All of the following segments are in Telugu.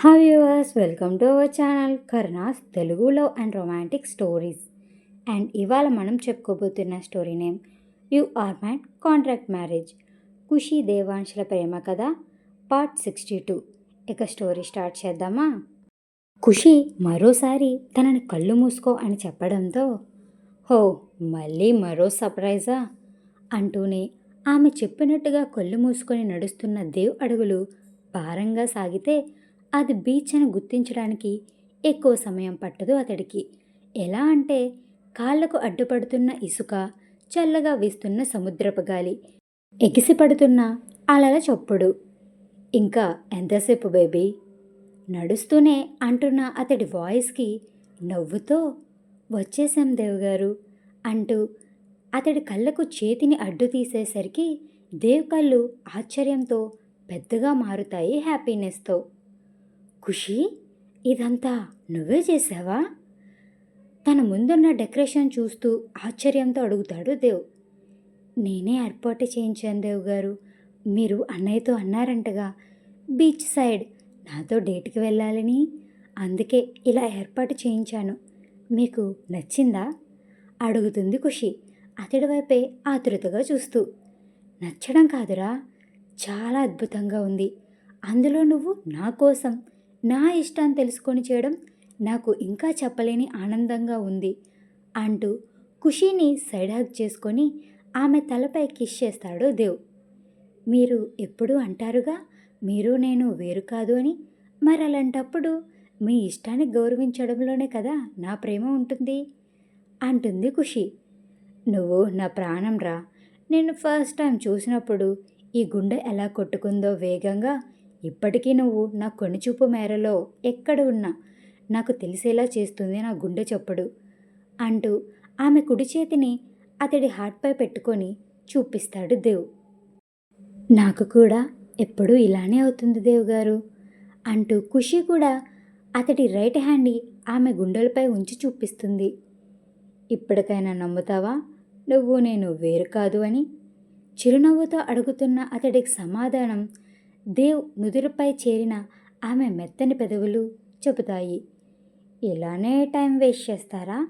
Hi viewers welcome to our channel Karnas Telugu love and romantic stories and ఇవాళ మనం చెప్పుకోబోతున్న story name you are my contract marriage Khushi దేవాంశుల ప్రేమ కథ పార్ట్ సిక్స్టీ టూ ఇక స్టోరీ స్టార్ట్ చేద్దామా? ఖుషి మరోసారి తనని కళ్ళు మూసుకో అని చెప్పడంతో హో మళ్ళీ మరో సర్ప్రైజా అంటూనే ఆమె చెప్పినట్టుగా కళ్ళు మూసుకొని నడుస్తున్న దేవ్ అడుగులు భారంగా సాగితే అది బీచ్ అని గుర్తించడానికి ఎక్కువ సమయం పట్టదు అతడికి. ఎలా అంటే కాళ్ళకు అడ్డుపడుతున్న ఇసుక చల్లగా వీస్తున్న సముద్రపు గాలి ఎగిసిపడుతున్న అలల చప్పుడు. ఇంకా ఎంతసేపు బేబీ? నడుస్తూనే అంటున్న అతడి వాయిస్కి నవ్వుతో వచ్చేసాం దేవ్గారు అంటూ అతడి కళ్ళకు చేతిని అడ్డు తీసేసరికి దేవ్ కళ్ళు ఆశ్చర్యంతో పెద్దగా మారుతాయి హ్యాపీనెస్తో. ఖుషి ఇదంతా నువ్వే చేసావా? తన ముందున్న డెకరేషన్ చూస్తూ ఆశ్చర్యంతో అడుగుతాడు దేవ్. నేనే ఏర్పాటు చేయించాను దేవ్ గారు. మీరు అన్నయ్యతో అన్నారంటగా బీచ్ సైడ్ నాతో డేట్కి వెళ్ళాలని. అందుకే ఇలా ఏర్పాటు చేయించాను. మీకు నచ్చిందా? అడుగుతుంది ఖుషి అతడి వైపే ఆతృతగా చూస్తూ. నచ్చడం కాదురా చాలా అద్భుతంగా ఉంది. అందులో నువ్వు నా కోసం నా ఇష్టాన్ని తెలుసుకొని చేయడం నాకు ఇంకా చెప్పలేని ఆనందంగా ఉంది అంటూ ఖుషీని సైడ్ హగ్ చేసుకొని ఆమె తలపై కిష్ చేస్తాడు దేవ్. మీరు ఎప్పుడూ అంటారుగా మీరు నేను వేరు కాదు అని. మరి అలాంటప్పుడు మీ ఇష్టాన్ని గౌరవించడంలోనే కదా నా ప్రేమ ఉంటుంది అంటుంది ఖుషి. నువ్వు నా ప్రాణం రా. నేను ఫస్ట్ టైం చూసినప్పుడు ఈ గుండె ఎలా కొట్టుకుందో వేగంగా ఇప్పటికీ నువ్వు నా కొనిచూపు మేరలో ఎక్కడ ఉన్నా నాకు తెలిసేలా చేస్తుంది నా గుండె చప్పుడు అంటూ ఆమె కుడి చేతిని అతడి హార్ట్పై పెట్టుకొని చూపిస్తాడు దేవ్. నాకు కూడా ఎప్పుడూ ఇలానే అవుతుంది దేవ్ గారు అంటూ ఖుషి కూడా అతడి రైట్ హ్యాండ్ని ఆమె గుండెలపై ఉంచి చూపిస్తుంది. ఇప్పటికైనా నమ్ముతావా? నువ్వు నేను వేరు కాదు అని చిరునవ్వుతో అడుగుతున్న అతడికి సమాధానం దేవ్ నుదురుపై చేరిన ఆమె మెత్తని పెదవులు చెబుతాయి. ఇలానే టైం వేస్ట్ చేస్తారా?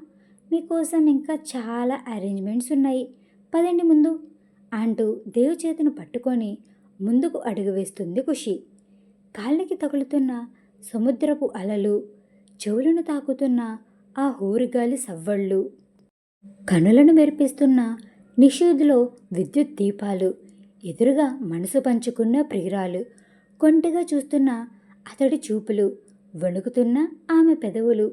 మీకోసం ఇంకా చాలా అరేంజ్మెంట్స్ ఉన్నాయి. పదండి ముందు అంటూ దేవ్ చేతిని పట్టుకొని ముందుకు అడుగు వేస్తుంది ఖుషి. కాళ్ళకి తగులుతున్న సముద్రపు అలలు చెవులను తాకుతున్న ఆ హోరుగాలి సవ్వళ్ళు కనులను మెరిపిస్తున్న నిషేధులో విద్యుత్ దీపాలు ఎదురుగా మనసు పంచుకున్న ప్రియురాలు కొంటగా చూస్తున్న అతడి చూపులు వణుకుతున్న ఆమె పెదవులు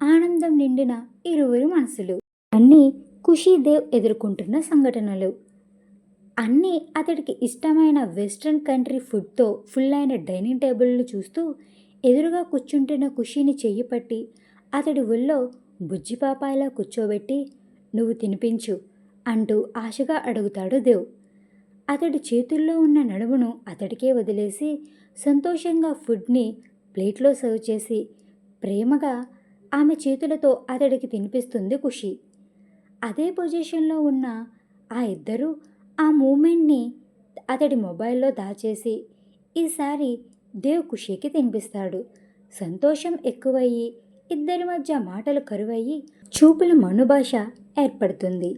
ఆనందం నిండిన ఇరువురు మనసులు. అన్నీ ఖుషీదేవ్ ఎదుర్కొంటున్న సంఘటనలు. అన్నీ అతడికి ఇష్టమైన వెస్ట్రన్ కంట్రీ ఫుడ్తో ఫుల్ అయిన డైనింగ్ టేబుల్ను చూస్తూ ఎదురుగా కూర్చుంటున్న ఖుషీని చెయ్యి పట్టి అతడి ఒళ్ళో బుజ్జిపాపాయిలా కూర్చోబెట్టి నువ్వు తినిపించు అంటూ ఆశగా అడుగుతాడు దేవ్. అతడి చేతుల్లో ఉన్న నడుమును అతడికే వదిలేసి సంతోషంగా ఫుడ్ని ప్లేట్లో సర్వ్ చేసి ప్రేమగా ఆమె చేతులతో అతడికి తినిపిస్తుంది ఖుషి. అదే పొజిషన్లో ఉన్న ఆ ఇద్దరూ ఆ మూమెంట్ని అతడి మొబైల్లో దాచేసి ఈసారి దేవ్ ఖుషికి తినిపిస్తాడు. సంతోషం ఎక్కువయ్యి ఇద్దరి మధ్య మాటలు కరువయ్యి చూపుల మనుభాష ఏర్పడుతుంది.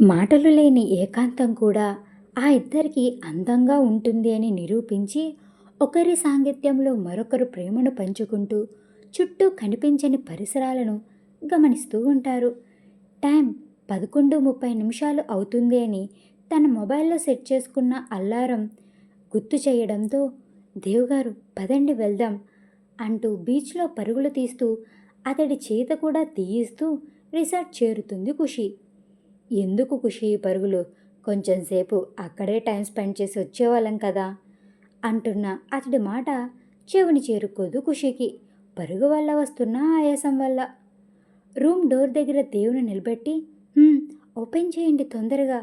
మాటలు లేని ఏకాంతం కూడా ఆ ఇద్దరికి అందంగా ఉంటుంది అని నిరూపించి ఒకరి సాంగిత్యంలో మరొకరు ప్రేమను పంచుకుంటూ చుట్టూ కనిపించని పరిసరాలను గమనిస్తూ ఉంటారు. టైం పదకొండు ముప్పై నిమిషాలు అవుతుంది అని తన మొబైల్లో సెట్ చేసుకున్న అల్లారం గుర్తు చేయడంతో దేవుగారు పదండి వెళ్దాం అంటూ బీచ్లో పరుగులు తీస్తూ అతడి చేత కూడా తీయిస్తూ రిసార్ట్ చేరుతుంది ఖుషి. ఎందుకు ఖుషి ఈ పరుగులు? కొంచెంసేపు అక్కడే టైం స్పెండ్ చేసి వచ్చేవాళ్ళం కదా అంటున్న అతడి మాట చెవిని చేరుకోదు ఖుషికి. పరుగు వల్ల వస్తున్న ఆయాసం వల్ల. రూమ్ డోర్ దగ్గర దేవుని నిలబెట్టి ఓపెన్ చేయండి తొందరగా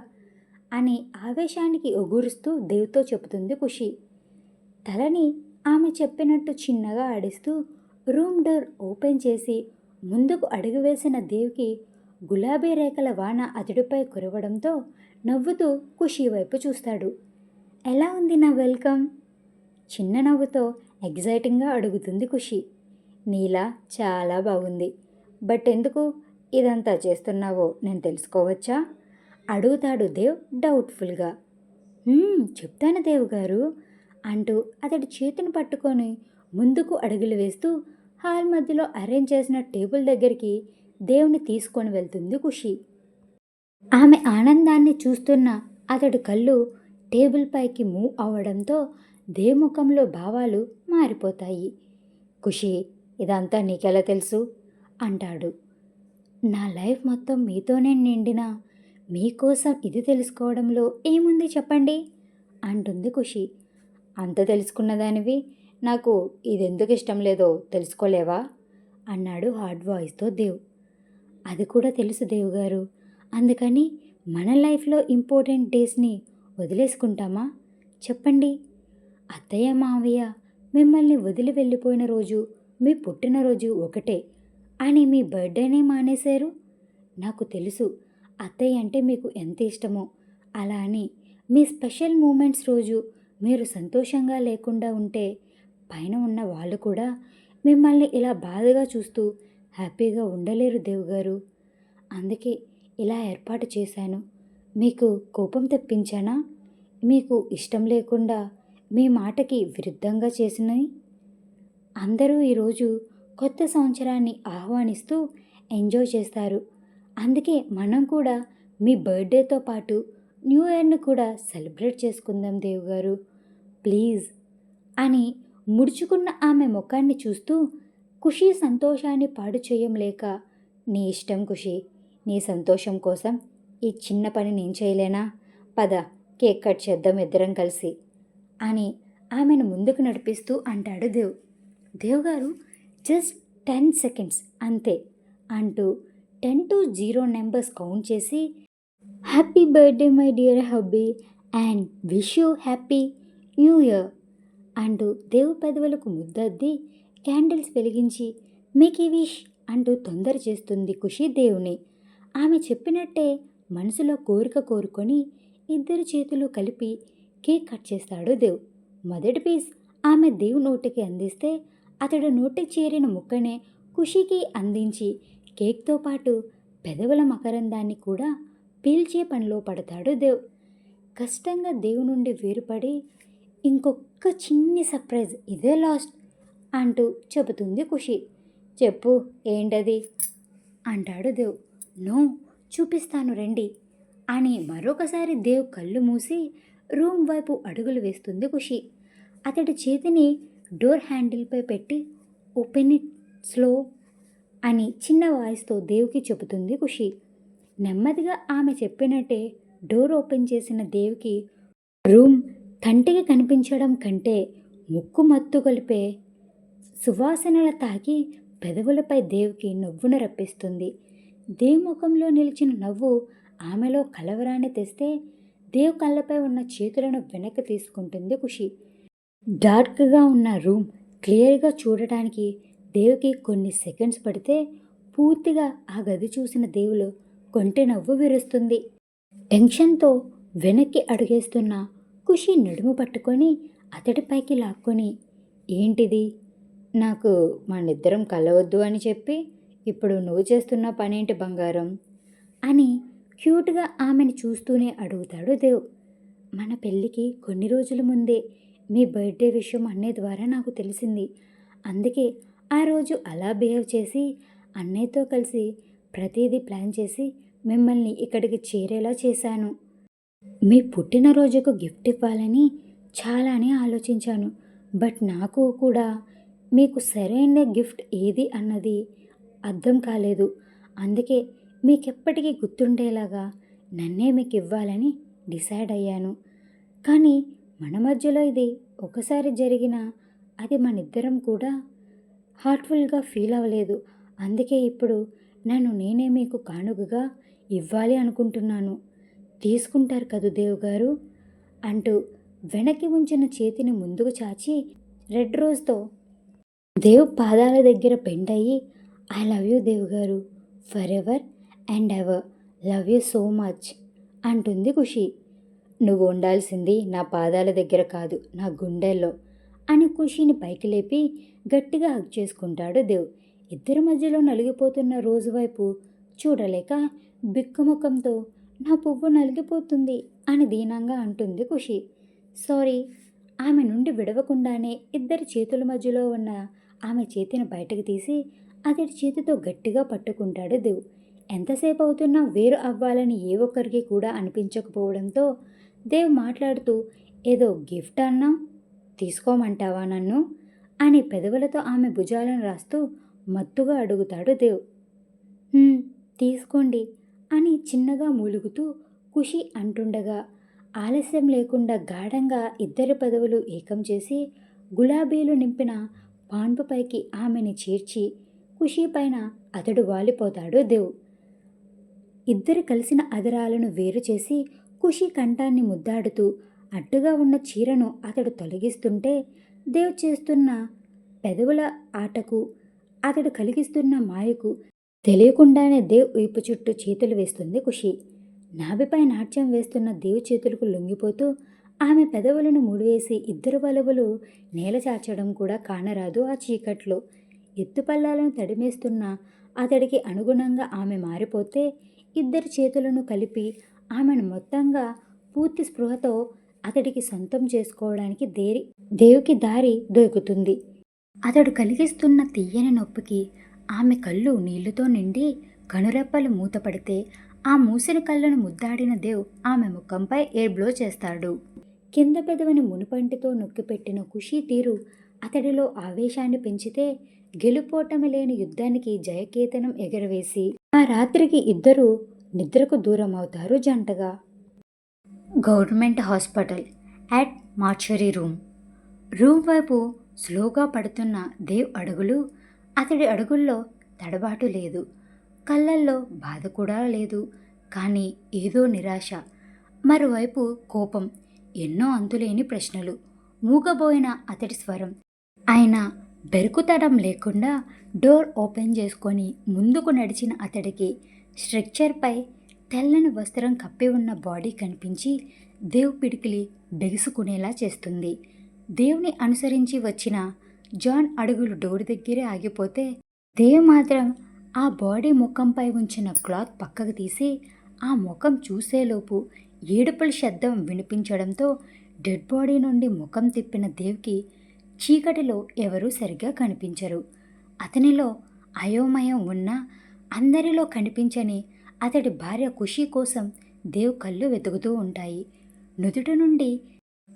అని ఆవేశానికి ఒగురుస్తూ దేవుతో చెబుతుంది ఖుషి. తలని ఆమె చెప్పినట్టు చిన్నగా ఆడిస్తూ రూమ్ డోర్ ఓపెన్ చేసి ముందుకు అడుగు వేసిన దేవుకి గులాబీ రేఖల వాన అతడిపై కురవడంతో నవ్వుతూ ఖుషి వైపు చూస్తాడు. ఎలా ఉంది నా వెల్కమ్? చిన్న నవ్వుతో ఎగ్జైటింగ్గా అడుగుతుంది ఖుషి. నీలా చాలా బాగుంది. బట్ ఎందుకు ఇదంతా చేస్తున్నావో నేను తెలుసుకోవచ్చా? అడుగుతాడు దేవ్ డౌట్ఫుల్గా. చెప్తాను దేవ్ గారు అంటూ అతడి చేతిని పట్టుకొని ముందుకు అడుగులు వేస్తూ హాల్ మధ్యలో అరేంజ్ చేసిన టేబుల్ దగ్గరికి దేవుని తీసుకొని వెళ్తుంది ఖుషి. ఆమె ఆనందాన్ని చూస్తున్న అతడి కళ్ళు టేబుల్ పైకి మూవ్ అవడంతో దేముఖంలో ముఖంలో భావాలు మారిపోతాయి. ఖుషి ఇదంతా నీకెలా తెలుసు? అంటాడు. నా లైఫ్ మొత్తం మీతోనే నిండిన మీకోసం ఇది తెలుసుకోవడంలో ఏముంది చెప్పండి? అంటుంది ఖుషి. అంత తెలుసుకున్నదానివి నాకు ఇది ఎందుకు ఇష్టం లేదో తెలుసుకోలేవా? అన్నాడు హార్డ్ వాయిస్తో దేవ్. అది కూడా తెలుసు దేవ్ గారు. అందుకని మన లైఫ్లో ఇంపార్టెంట్ డేస్ని వదిలేసుకుంటామా? చెప్పండి. అత్తయ్య మావయ్య మిమ్మల్ని వదిలి వెళ్ళిపోయిన రోజు మీ పుట్టినరోజు ఒకటే అని మీ బర్త్డేనే మానేశారు? నాకు తెలుసు. అత్తయ్య అంటే మీకు ఎంత ఇష్టమో అలా అని మీ స్పెషల్ మూమెంట్స్ రోజు మీరు సంతోషంగా లేకుండా ఉంటే పైన ఉన్న వాళ్ళు కూడా మిమ్మల్ని ఇలా బాధగా చూస్తూ హ్యాపీగా ఉండలేరు దేవు గారు. అందుకే ఇలా ఏర్పాటు చేశాను. మీకు కోపం తెప్పించానా? మీకు ఇష్టం లేకుండా మీ మాటకి విరుద్ధంగా చేసినవి? అందరూ ఈరోజు కొత్త సంవత్సరాన్ని ఆహ్వానిస్తూ ఎంజాయ్ చేస్తారు. అందుకే మనం కూడా మీ బర్త్డేతో పాటు న్యూ ఇయర్ని కూడా సెలబ్రేట్ చేసుకుందాం దేవు గారు. ప్లీజ్. అని ముడుచుకున్న ఆమె ముఖాన్ని చూస్తూ ఖుషి సంతోషాన్ని పాడు చేయలేక నీ ఇష్టం ఖుషి. నీ సంతోషం కోసం ఈ చిన్న పని నేను చేయలేనా? పద కేక్ కట్ చేద్దాం ఇద్దరం కలిసి అని ఆమెను ముందుకు నడిపిస్తూ అంటాడు దేవ్. దేవ్ గారు జస్ట్ టెన్ సెకండ్స్ అంతే అంటూ ten to zero numbers count చేసి happy birthday my dear hubby and wish you happy new year అంటూ దేవు పెదవులకు ముద్దద్ది క్యాండిల్స్ వెలిగించి మేక్ ఈ విష్ అంటూ తొందర చేస్తుంది ఖుషి దేవుని. ఆమె చెప్పినట్టే మనసులో కోరిక కోరుకొని ఇద్దరు చేతులు కలిపి కేక్ కట్ చేస్తాడు దేవ్. మొదటి పీస్ ఆమె దేవు నోటికి అందిస్తే అతడు నోటికి చేరిన ముక్కనే ఖుషికి అందించి కేక్తో పాటు పెదవుల మకరందాన్ని కూడా పీల్చే పనిలో పడతాడు దేవ్. కష్టంగా దేవు నుండి వేరుపడి ఇంకొక చిన్ని సర్ప్రైజ్ ఇదే లాస్ట్ అంటూ చెబుతుంది ఖుషి. చెప్పు ఏంటది? అంటాడు దేవ్. నో చూపిస్తాను రండి అని మరొకసారి దేవ్ కళ్ళు మూసి రూమ్ వైపు అడుగులు వేస్తుంది ఖుషి. అతడి చేతిని డోర్ హ్యాండిల్పై పెట్టి ఓపెన్ ఇట్ స్లో అని చిన్న వాయిస్తో దేవుకి చెబుతుంది ఖుషి. నెమ్మదిగా ఆమె చెప్పినట్టే డోర్ ఓపెన్ చేసిన దేవుకి రూమ్ కంటికి కనిపించడం కంటే ముక్కు మత్తు కలిపే సువాసనల తాకి పెదవులపై దేవుకి నవ్వును రప్పిస్తుంది. దేవ్ ముఖంలో నిలిచిన నవ్వు ఆమెలో కలవరాన్ని తెస్తే దేవ్ కళ్ళపై ఉన్న చేతులను వెనక్కి తీసుకుంటుంది ఖుషి. డార్క్గా ఉన్న రూమ్ క్లియర్గా చూడటానికి దేవుకి కొన్ని సెకండ్స్ పడితే పూర్తిగా ఆ గది చూసిన దేవులు కొంటె నవ్వు విరుస్తుంది. టెన్షన్తో వెనక్కి అడుగేస్తున్న ఖుషి నడుము పట్టుకొని అతడిపైకి లాక్కొని ఏంటిది? నాకు మనిద్దరం కలవద్దు అని చెప్పి ఇప్పుడు నువ్వు చేస్తున్న పనేంటి బంగారం? అని క్యూట్గా ఆమెను చూస్తూనే అడుగుతాడు దేవ్. మన పెళ్ళికి కొన్ని రోజుల ముందే మీ బర్త్డే విషయం అన్నయ్య ద్వారా నాకు తెలిసింది. అందుకే ఆ రోజు అలా బిహేవ్ చేసి అన్నయ్యతో కలిసి ప్రతిదీ ప్లాన్ చేసి మిమ్మల్ని ఇక్కడికి చేరేలా చేశాను. మీ పుట్టినరోజుకు గిఫ్ట్ ఇవ్వాలని చాలానే ఆలోచించాను. బట్ నాకు కూడా మీకు సరైన గిఫ్ట్ ఏది అన్నది అర్థం కాలేదు. అందుకే మీకెప్పటికీ గుర్తుండేలాగా నన్నే మీకు ఇవ్వాలని డిసైడ్ అయ్యాను. కానీ మన మధ్యలో ఇది ఒకసారి జరిగిన అది మనిద్దరం కూడా హార్ట్ఫుల్గా ఫీల్ అవ్వలేదు. అందుకే ఇప్పుడు నన్ను నేనే మీకు కానుకగా ఇవ్వాలి అనుకుంటున్నాను. తీసుకుంటారు కదూ దేవ్ గారు అంటూ వెనక్కి ఉంచిన చేతిని ముందుకు చాచి రెడ్ రోజుతో దేవ్ పాదాల దగ్గర బెండ్ అయ్యి ఐ లవ్ యూ దేవ్ గారు forever and ever love you so much అంటుంది ఖుషి. నువ్వు ఉండాల్సింది నా పాదాల దగ్గర కాదు నా గుండెల్లో అని ఖుషీని పైకి లేపి గట్టిగా హక్ చేసుకుంటాడు దేవ్. ఇద్దరి మధ్యలో నలిగిపోతున్న రోజు వైపు చూడలేక బిక్కుముఖంతో నా పువ్వు నలిగిపోతుంది అని దీనంగా అంటుంది ఖుషి. సారీ ఆమె నుండి విడవకుండానే ఇద్దరి చేతుల మధ్యలో ఉన్న ఆమె చేతిని బయటకు తీసి అతడి చేతితో గట్టిగా పట్టుకుంటాడు దేవ్. ఎంతసేపు అవుతున్నా వేరు అవ్వాలని ఏ ఒక్కరికి కూడా అనిపించకపోవడంతో దేవ్ మాట్లాడుతూ ఏదో గిఫ్ట్ అన్నా? తీసుకోమంటావా నన్ను? అని పెదవులతో ఆమె భుజాలను రాస్తూ మత్తుగా అడుగుతాడు దేవ్. తీసుకోండి అని చిన్నగా మూలుగుతూ ఖుషి అంటుండగా ఆలస్యం లేకుండా గాఢంగా ఇద్దరి పెదవులు ఏకం చేసి గులాబీలు నింపిన పాన్పుపైకి ఆమెని చేర్చి ఖుషి పైన అతడు వాలిపోతాడు దేవ్. ఇద్దరు కలిసిన అదరాలను వేరు చేసి ఖుషి కంఠాన్ని ముద్దాడుతూ అడ్డుగా ఉన్న చీరను అతడు తొలగిస్తుంటే దేవ్ చేస్తున్న పెదవుల ఆటకు అతడు కలిగిస్తున్న మాయకు తెలియకుండానే దేవ్ వైపు చుట్టూ చేతులు వేస్తుంది ఖుషి. నాభిపై నాట్యం వేస్తున్న దేవ్ చేతులకు లొంగిపోతూ ఆమె పెదవులను మూడివేసి ఇద్దరు వలవులు నేల చాచడం కూడా కానరాదు ఆ చీకట్లో. ఎత్తుపల్లాలను తడిమేస్తున్న అతడికి అనుగుణంగా ఆమె మారిపోతే ఇద్దరి చేతులను కలిపి ఆమెను మొత్తంగా పూర్తి స్పృహతో అతడికి సొంతం చేసుకోవడానికి దేరి దేవుకి దారి దొరుకుతుంది. అతడు కలిగిస్తున్న తీయని నొప్పికి ఆమె కళ్ళు నీళ్ళతో నిండి కనురెప్పలు మూతపడితే ఆ మూసిన కళ్ళను ముద్దాడిన దేవ్ ఆమె ముఖంపై ఏర్బ్లో చేస్తాడు. కింద పెదవిని మునుపంటితో నొక్కిపెట్టిన ఖుషీ తీరు అతడిలో ఆవేశాన్ని పెంచితే గెలుపోటమి లేని యుద్ధానికి జయకేతనం ఎగరవేసి ఆ రాత్రికి ఇద్దరూ నిద్రకు దూరం అవుతారు జంటగా. Government hospital at mortuary room. Room వైపు స్లోగా పడుతున్న దేవ్ అడుగులు అతడి అడుగుల్లో తడబాటు లేదు. కళ్ళల్లో బాధ కూడా లేదు. కానీ ఏదో నిరాశ మరోవైపు కోపం ఎన్నో అంతులేని ప్రశ్నలు మూగబోయిన అతడి స్వరం. ఆయన బెరుకుతడం లేకుండా డోర్ ఓపెన్ చేసుకొని ముందుకు నడిచిన అతడికి స్ట్రక్చర్పై తెల్లని వస్త్రం కప్పి ఉన్న బాడీ కనిపించి దేవ్ పిడికిలి బెగుసుకునేలా చేస్తుంది. దేవుని అనుసరించి వచ్చిన జాన్ అడుగులు డోర్ దగ్గరే ఆగిపోతే దేవ్ మాత్రం ఆ బాడీ ముఖంపై ఉంచిన క్లాత్ పక్కకు తీసి ఆ ముఖం చూసేలోపు ఏడుపుల శబ్దం వినిపించడంతో డెడ్ బాడీ నుండి ముఖం తిప్పిన దేవ్కి చీకటిలో ఎవరూ సరిగ్గా కనిపించరు. అతనిలో అయోమయం ఉన్నా అందరిలో కనిపించని అతడి భార్య ఖుషి కోసం దేవ్ కళ్ళు వెతుకుతూ ఉంటాయి. నుదుటి నుండి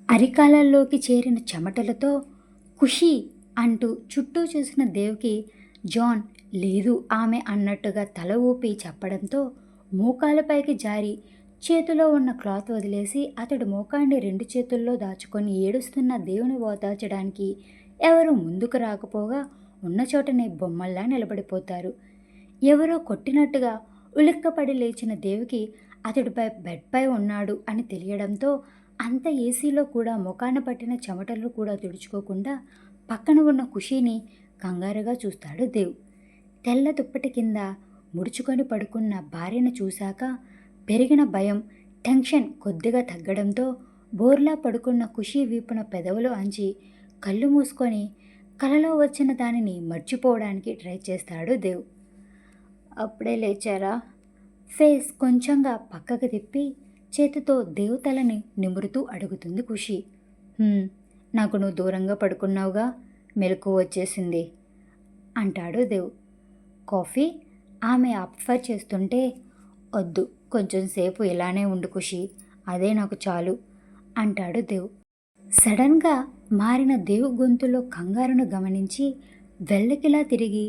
అరికాలల్లోకి చేరిన చెమటలతో ఖుషి అంటూ చుట్టూ చూసిన దేవ్కి జాన్ లేదు ఆమె అన్నట్టుగా తల ఊపి చెప్పడంతో మోకాలపైకి జారి చేతిలో ఉన్న క్లాత్ వదిలేసి అతడు మోకాన్ని రెండు చేతుల్లో దాచుకొని ఏడుస్తున్న దేవుని ఓదార్చడానికి ఎవరు ముందుకు రాకపోగా ఉన్న చోటనే బొమ్మల్లా నిలబడిపోతారు. ఎవరో కొట్టినట్టుగా ఉలిక్కపడి లేచిన దేవికి అతడిపై బెడ్పై ఉన్నాడు అని తెలియడంతో అంత ఏసీలో కూడా ముఖాన పట్టిన చెమటలు కూడా తుడుచుకోకుండా పక్కన ఉన్న ఖుషీని కంగారుగా చూస్తాడు దేవ్. తెల్ల దుప్పటి కింద ముడుచుకొని పడుకున్న భార్యను చూశాక పెరిగిన భయం టెన్షన్ కొద్దిగా తగ్గడంతో బోర్లా పడుకున్న ఖుషి వీపున పెదవులు అంచి కళ్ళు మూసుకొని కలలో వచ్చిన దానిని మర్చిపోవడానికి ట్రై చేస్తాడు దేవ్. అప్పుడే లేచారా? ఫేస్ కొంచెంగా పక్కకు తిప్పి చేతితో దేవతలని నిమురుతూ అడుగుతుంది ఖుషి. నాకు నువ్వు దూరంగా పడుకున్నావుగా మెలకు వచ్చేసింది అంటాడు దేవ్. కాఫీ? ఆమె అప్ఫర్ చేస్తుంటే వద్దు కొంచెం సేపు ఇలానే ఉండు ఖుషి అదే నాకు చాలు అంటాడు దేవ్. సడన్గా మారిన దేవు గొంతులో కంగారును గమనించి వెళ్ళకిలా తిరిగి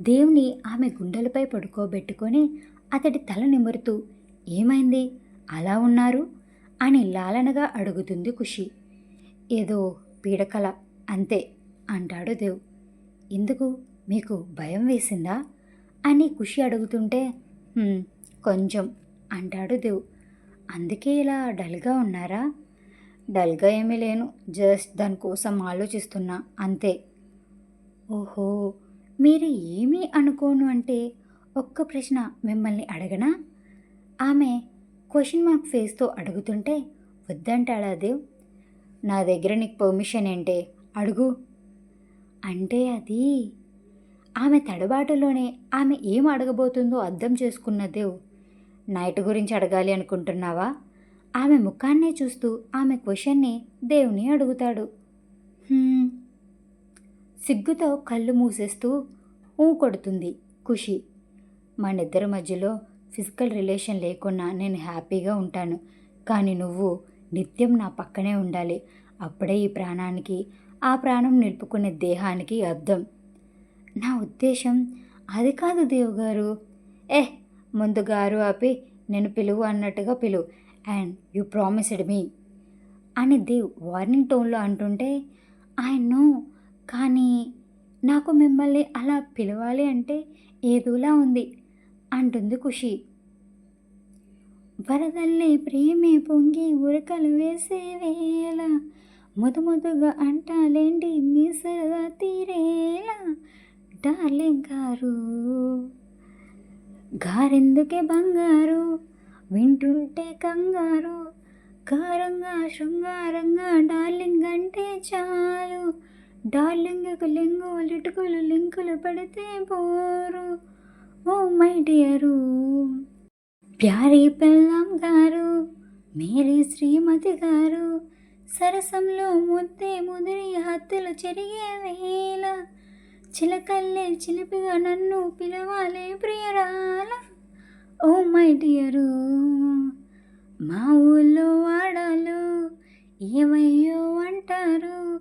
దేవుని ఆమె గుండెలపై పడుకోబెట్టుకొని అతడి తల నిమురుతూ ఏమైంది? అలా ఉన్నారు? అని లాలనగా అడుగుతుంది ఖుషి. ఏదో పీడకల అంతే అంటాడు దేవ్. ఎందుకు? మీకు భయం వేసిందా? అని ఖుషి అడుగుతుంటే కొంచెం అంటాడు దేవ్. అందుకే ఇలా డల్గా ఉన్నారా? డల్గా ఏమీ లేను. జస్ట్ దానికోసం ఆలోచిస్తున్నా. అంతే. ఓహో మీరు ఏమీ అనుకోను అంటే ఒక్క ప్రశ్న మిమ్మల్ని అడగనా? ఆమె క్వశ్చన్ మార్క్ ఫేస్తో అడుగుతుంటే వద్దంటాడా దేవ్? నా దగ్గర నీకు పర్మిషన్ ఏంటే? అడుగు. అంటే అది. ఆమె తడబాటులోనే ఆమె ఏం అడగబోతుందో అర్థం చేసుకున్న దేవ్ నైట్ గురించి అడగాలి అనుకుంటున్నావా? ఆమె ముఖాన్నే చూస్తూ ఆమె క్వశ్చన్ని దేవుని అడుగుతాడు. సిగ్గుతో కళ్ళు మూసేస్తూ ఊ కొడుతుంది ఖుషి. మనిద్దరి మధ్యలో ఫిజికల్ రిలేషన్ లేకున్నా నేను హ్యాపీగా ఉంటాను. కానీ నువ్వు నిత్యం నా పక్కనే ఉండాలి. అప్పుడే ఈ ప్రాణానికి ఆ ప్రాణం నిలుపుకునే దేహానికి అర్థం. నా ఉద్దేశం అది కాదు దేవు గారు ఏ ముందు గారు ఆపి నేను పిలువు అన్నట్టుగా పిలువు. అండ్ యు ప్రామిస్డ్ మీ అని దేవ్ వార్నింగ్ టోన్లో అంటుంటే ఐ నో కానీ నాకు మిమ్మల్ని అలా పిలవాలి అంటే ఏదోలా ఉంది అంటుంది ఖుషి. వరదల్లే ప్రేమే పొంగి ఉరకలు వేసే వేళ ముదు అంటాలేంటి మీ సరదా తీరేలా డార్లింగ్ గారు? గారెందుకే బంగారు? వింటుంటే కంగారు. కారంగా శృంగారంగా డార్లింగ్ అంటే చాలు. డార్లింగ్కు లింగు లిటుకులు లింకులు పడితే పోరు. Oh my dear. ప్యారీ పెళ్ళం గారు మేరీ శ్రీమతి గారు. సరసంలో ముద్దే ముదిరి హత్తులు చెరిగే వేళ. చిలకల్లే చిలిపిగా నన్ను పిలవాలే ప్రియరాల. ఓ మై డియరు మా ఊళ్ళో వాడాలు ఏమయ్యో అంటారు.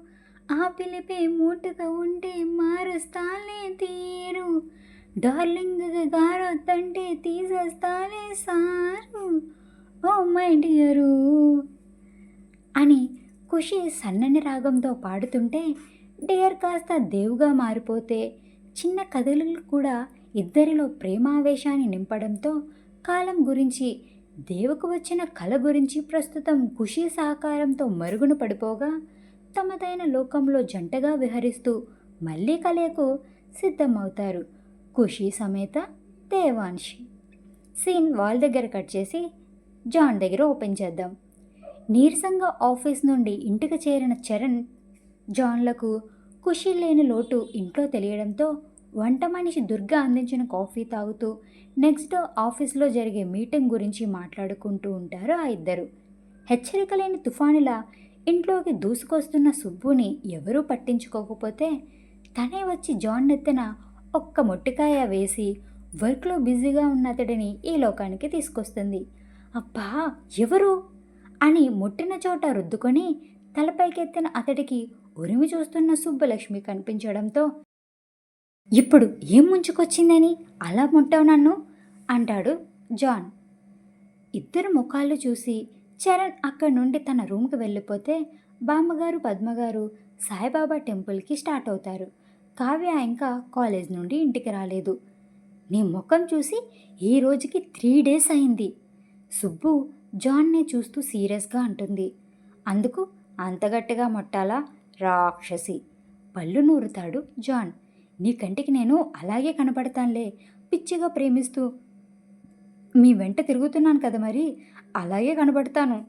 ఆ పిలిపే మూటుగా ఉంటే మారుస్తాలే తీరు. డార్లింగ్ గారొద్దంటే తీసేస్తాలే సారు. ఓ మై డియరు అని ఖుషి సన్నని రాగంతో పాడుతుంటే డియర్ కాస్త దేవుగా మారిపోతే చిన్న కథలు కూడా ఇద్దరిలో ప్రేమావేశాన్ని నింపడంతో కాలం గురించి దేవుకు వచ్చిన కళ గురించి ప్రస్తుతం ఖుషి సహకారంతో మరుగున పడిపోగా తమదైన లోకంలో జంటగా విహరిస్తూ మళ్ళీ కలయకు సిద్ధమవుతారు ఖుషి సమేత దేవాన్షి సీన్ వాల్ దగ్గర కట్ చేసి జాన్ దగ్గర ఓపెన్ చేద్దాం. నీరసంగా ఆఫీస్ నుండి ఇంటికి చేరిన చరణ్ జాన్లకు ఖుషి లేని లోటు ఇంట్లో తెలియడంతో వంట మనిషి దుర్గా అందించిన కాఫీ తాగుతూ నెక్స్ట్ ఆఫీస్లో జరిగే మీటింగ్ గురించి మాట్లాడుకుంటూ ఉంటారు ఆ ఇద్దరు. హెచ్చరిక లేని తుఫానులా ఇంట్లోకి దూసుకొస్తున్న సుబ్బుని ఎవరూ పట్టించుకోకపోతే తనే వచ్చి జాన్ నెత్తిన ఒక్క మొట్టికాయ వేసి వర్క్లో బిజీగా ఉన్న అతడిని ఈ లోకానికి తీసుకొస్తుంది. అబ్బా! ఎవరు? అని ముట్టిన చోట రుద్దుకొని తలపైకెత్తిన అతడికి ఉరిమి చూస్తున్న సుబ్బలక్ష్మి కనిపించడంతో ఇప్పుడు ఏం ముంచుకొచ్చిందని అలా ముట్టావు నన్ను? అంటాడు జాన్. ఇద్దరు ముఖాలు చూసి చరణ్ అక్కడి నుండి తన రూమ్కి వెళ్ళిపోతే బామ్మగారు పద్మగారు సాయిబాబా టెంపుల్కి స్టార్ట్ అవుతారు. కావ్య ఇంకా కాలేజ్ నుండి ఇంటికి రాలేదు. నీ ముఖం చూసి ఈ రోజుకి త్రీ డేస్ అయింది. సుబ్బు జాన్నే చూస్తూ సీరియస్గా అంటుంది. అందుకు అంత గట్టిగా మొట్టాలా? రాక్షసి. పళ్ళు నూరుతాడు జాన్. నీ కంటికి నేను అలాగే కనపడతానులే పిచ్చిగా ప్రేమిస్తూ. మీ వెంట తిరుగుతున్నాను కదా మరి అలాగే కనబడతాను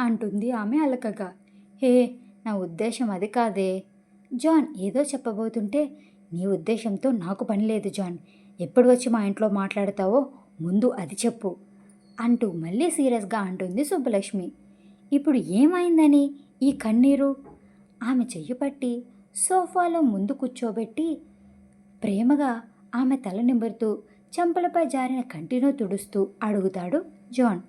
అంటుంది ఆమె అలకగా. హే నా ఉద్దేశం అది కాదే. జాన్ ఏదో చెప్పబోతుంటే నీ ఉద్దేశంతో నాకు పని లేదు జాన్. ఎప్పుడు వచ్చి మా ఇంట్లో మాట్లాడతావో ముందు అది చెప్పు అంటూ మళ్ళీ సీరియస్గా అంటుంది సుబ్బలక్ష్మి. ఇప్పుడు ఏమైందని ఈ కన్నీరు? ఆమె చెయ్యి పట్టి సోఫాలో ముందు కూర్చోబెట్టి ప్రేమగా ఆమె తల నిమురుతూ చెంపలపై జారిన కంటినో తుడుస్తూ అడుగుతాడు జాన్.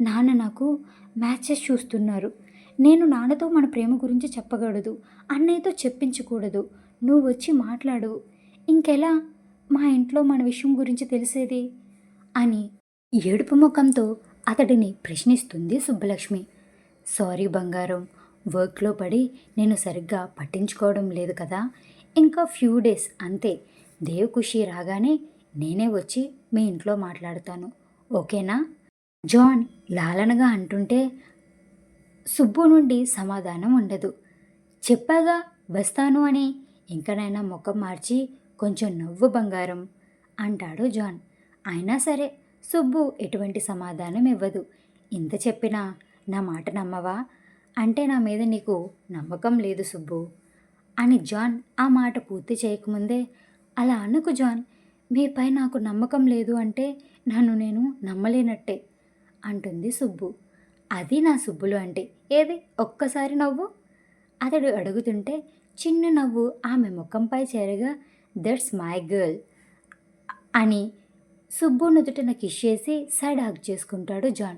నాన్న నాకు మ్యాచెస్ చూస్తున్నారు. నేను నాన్నతో మన ప్రేమ గురించి చెప్పకూడదు అన్నయ్యతో చెప్పించకూడదు. నువ్వు వచ్చి మాట్లాడు. ఇంకెలా? మా ఇంట్లో మన విషయం గురించి తెలిసేది? అని ఏడుపు ముఖంతో అతడిని ప్రశ్నిస్తుంది సుబ్బలక్ష్మి. సారీ బంగారం వర్క్లో పడి నేను సరిగ్గా పట్టించుకోవడం లేదు కదా. ఇంకా ఫ్యూ డేస్ అంతే. దేవ్ ఖుషి రాగానే నేనే వచ్చి మీ ఇంట్లో మాట్లాడతాను. ఓకేనా? జాన్ లాలనగా అంటుంటే సుబ్బు నుండి సమాధానం ఉండదు. చెప్పాగా వస్తాను అని ఇంకనైనా ముఖం మార్చి కొంచెం నవ్వు బంగారం అంటాడు జాన్. అయినా సరే సుబ్బు ఎటువంటి సమాధానం ఇవ్వదు. ఇంత చెప్పినా నా మాట నమ్మవా? అంటే నా మీద నీకు నమ్మకం లేదు సుబ్బు అని జాన్ ఆ మాట పూర్తి చేయకముందే అలా అనుకు జాన్ మీపై నాకు నమ్మకం లేదు అంటే నన్ను నేను నమ్మలేనట్టే అంటుంది సుబ్బు. అది నా సుబ్బులు అంటే ఏది? ఒక్కసారి నవ్వు? అతడు అడుగుతుంటే చిన్న నవ్వు ఆమె ముఖంపై చేరగా దట్స్ మై గర్ల్ అని సుబ్బు నుదుటిన కిష్ చేసి సైడ్ హాక్ చేసుకుంటాడు జాన్.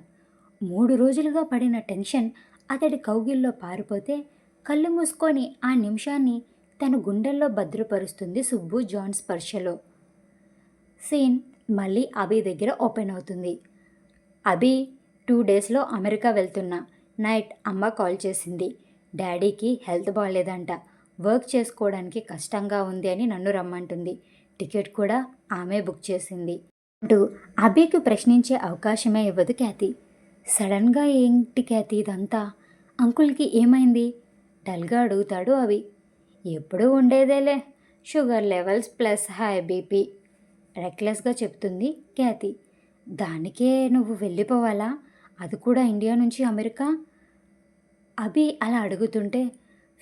మూడు రోజులుగా పడిన టెన్షన్ అతడి కౌగిల్లో పారిపోతే కళ్ళు మూసుకొని ఆ నిమిషాన్ని తన గుండెల్లో భద్రపరుస్తుంది సుబ్బు జాన్ స్పర్శలో. సీన్ మళ్ళీ అభి దగ్గర ఓపెన్ అవుతుంది. అభి టూ డేస్లో అమెరికా వెళ్తున్నా నైట్ అమ్మ కాల్ చేసింది. డాడీకి హెల్త్ బాగాలేదంట వర్క్ చేసుకోవడానికి కష్టంగా ఉంది అని నన్ను రమ్మంటుంది. టికెట్ కూడా ఆమె బుక్ చేసింది. అంటూ అభికి ప్రశ్నించే అవకాశమే ఇవ్వదు ఖ్యాతి. సడన్గా ఏంటి ఖ్యాతి ఇదంతా? అంకుల్కి ఏమైంది? డల్గా అడుగుతాడు అవి ఎప్పుడూ ఉండేదేలే. Sugar levels plus high BP. రెక్లెస్గా చెప్తుంది ఖ్యాతి. దానికే నువ్వు వెళ్ళిపోవాలా? అది కూడా ఇండియా నుంచి అమెరికా? అభి అలా అడుగుతుంటే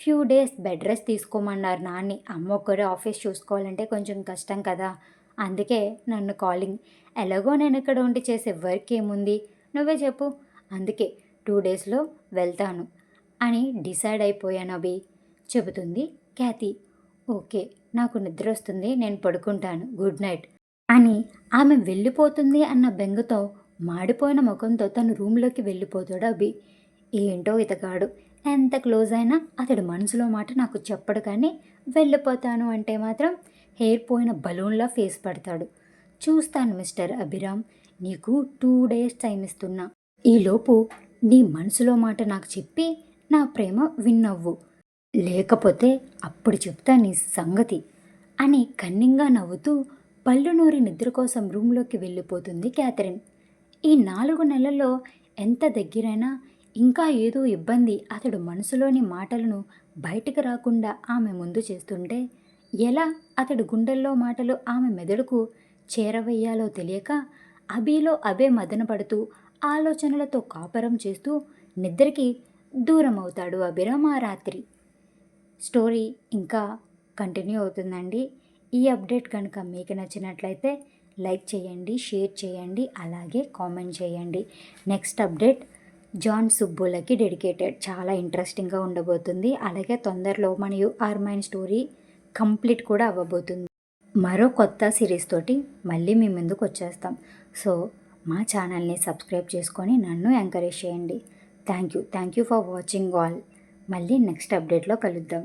ఫ్యూ డేస్ బెడ్ రెస్ట్ తీసుకోమన్నారు నాన్ని. అమ్మ ఒక్కరే ఆఫీస్ చూసుకోవాలంటే కొంచెం కష్టం కదా. అందుకే నన్ను కాలింగ్. ఎలాగో నేను ఇక్కడ ఉండి చేసే వర్క్ ఏముంది? నువ్వే చెప్పు. అందుకే టూ డేస్లో వెళ్తాను అని డిసైడ్ అయిపోయాను అభి చెబుతుంది ఖ్యాతి ఓకే నాకు నిద్ర వస్తుంది నేను పడుకుంటాను. గుడ్ నైట్ అని ఆమె వెళ్ళిపోతుంది అన్న బెంగతో మాడిపోయిన ముఖంతో తను రూమ్లోకి వెళ్ళిపోతాడు అభి ఏంటో ఇతగాడు ఎంత క్లోజ్ అయినా అతడు మనసులో మాట నాకు చెప్పడు కానీ వెళ్ళిపోతాను అంటే మాత్రం హెయిర్ పోయిన బలూన్లా ఫేస్ పడతాడు. చూస్తాను మిస్టర్ అభిరామ్ నీకు టూ డేస్ టైం ఇస్తున్నా. ఈలోపు నీ మనసులో మాట నాకు చెప్పి నా ప్రేమ విన్నవ్వు. లేకపోతే అప్పుడు చెప్తా నీ సంగతి అని కన్నింగా నవ్వుతూ పళ్ళు నూరి నిద్ర కోసం రూమ్లోకి వెళ్ళిపోతుంది క్యాథరిన్. ఈ నాలుగు నెలల్లో ఎంత దగ్గరైనా ఇంకా ఏదో ఇబ్బంది అతడు మనసులోని మాటలను బయటికి రాకుండా ఆమె ముందు చేస్తుంటే ఎలా అతడు గుండెల్లో మాటలు ఆమె మెదడుకు చేరవేయాలో తెలియక అభిలో అభే మదనపడుతూ ఆలోచనలతో కాపరం చేస్తూ నిద్రకి దూరం అవుతాడు అభిరామ్ ఆ రాత్రి. స్టోరీ ఇంకా కంటిన్యూ అవుతుందండి. ఈ అప్డేట్ కనుక మీకు నచ్చినట్లయితే లైక్ చేయండి షేర్ చేయండి అలాగే కామెంట్ చేయండి. నెక్స్ట్ అప్డేట్ జాన్ సుబ్బులకి డెడికేటెడ్. చాలా ఇంట్రెస్టింగ్గా ఉండబోతుంది. అలాగే తొందరలో మన యూఆర్ మైన్ స్టోరీ కంప్లీట్ కూడా అవ్వబోతుంది. మరో కొత్త సిరీస్ తోటి మళ్ళీ మీ ముందుకు వచ్చేస్తాం. సో మా ఛానల్ని సబ్స్క్రైబ్ చేసుకొని నన్ను ఎంకరేజ్ చేయండి. Thank you. Thank you for watching all. మళ్ళీ నెక్స్ట్ అప్డేట్లో కలుద్దాం.